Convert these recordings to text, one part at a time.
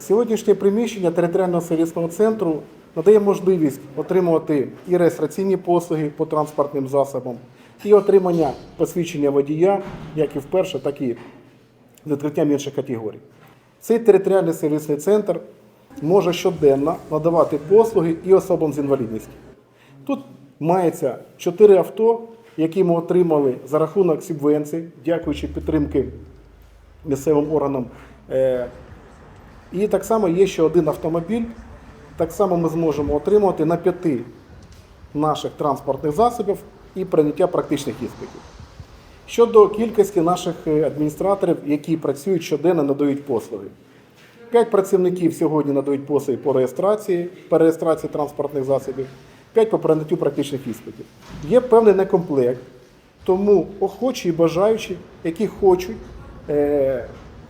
Сьогоднішнє приміщення територіального сервісного центру надає можливість отримувати і реєстраційні послуги по транспортним засобам, і отримання посвідчення водія, як і вперше, так і з відкриттям інших категорій. Цей територіальний сервісний центр може щоденно надавати послуги і особам з інвалідністю. Тут мається чотири авто, які ми отримали за рахунок субвенцій, дякуючи підтримки місцевим органам. І так само є ще один автомобіль. Так само ми зможемо отримувати на п'яти наших транспортних засобів і прийняття практичних іспитів. Щодо кількості наших е, адміністраторів, які працюють щоденно, надають послуги. П'ять працівників сьогодні надають послуги по реєстрації, перереєстрації транспортних засобів, п'ять по прийняттю практичних іспитів. Є певний некомплект, тому охочі і бажаючі, які хочуть е,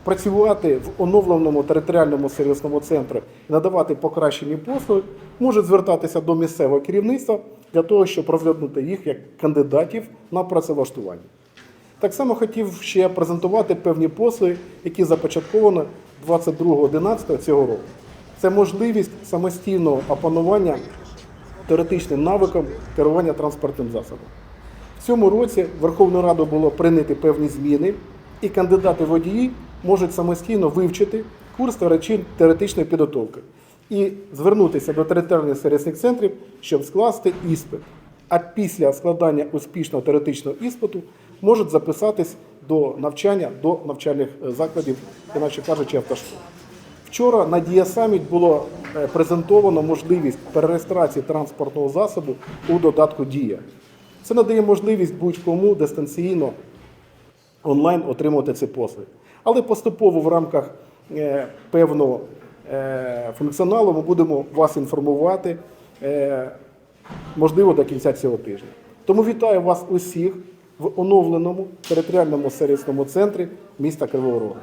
працювати в оновленому територіальному сервісному центрі і надавати покращені послуги, можуть звертатися до місцевого керівництва для того, щоб розглянути їх як кандидатів на працевлаштування. Так само хотів ще презентувати певні послуги, які започатковано 22.11 цього року. Це можливість самостійного опанування теоретичним навиком керування транспортним засобом. В цьому році Верховною Радою було прийняті певні зміни, і кандидати водії можуть самостійно вивчити курс теоретичної- підготовки і звернутися до територіальних сервісних центрів, щоб скласти іспит. А після складання успішного теоретичного іспиту можуть записатись до навчання до навчальних е, закладів, іначе кажучи, автошкол. Вчора на Діасаміт було е, презентовано можливість перереєстрації транспортного засобу у додатку Дія. Це надає можливість будь-кому дистанційно онлайн отримувати ці послуги. Але поступово в рамках е, певного е, функціоналу ми будемо вас інформувати, е, можливо, до кінця цього тижня. Тому вітаю вас усіх в оновленому територіальному сервісному центрі міста Кривого Рогу.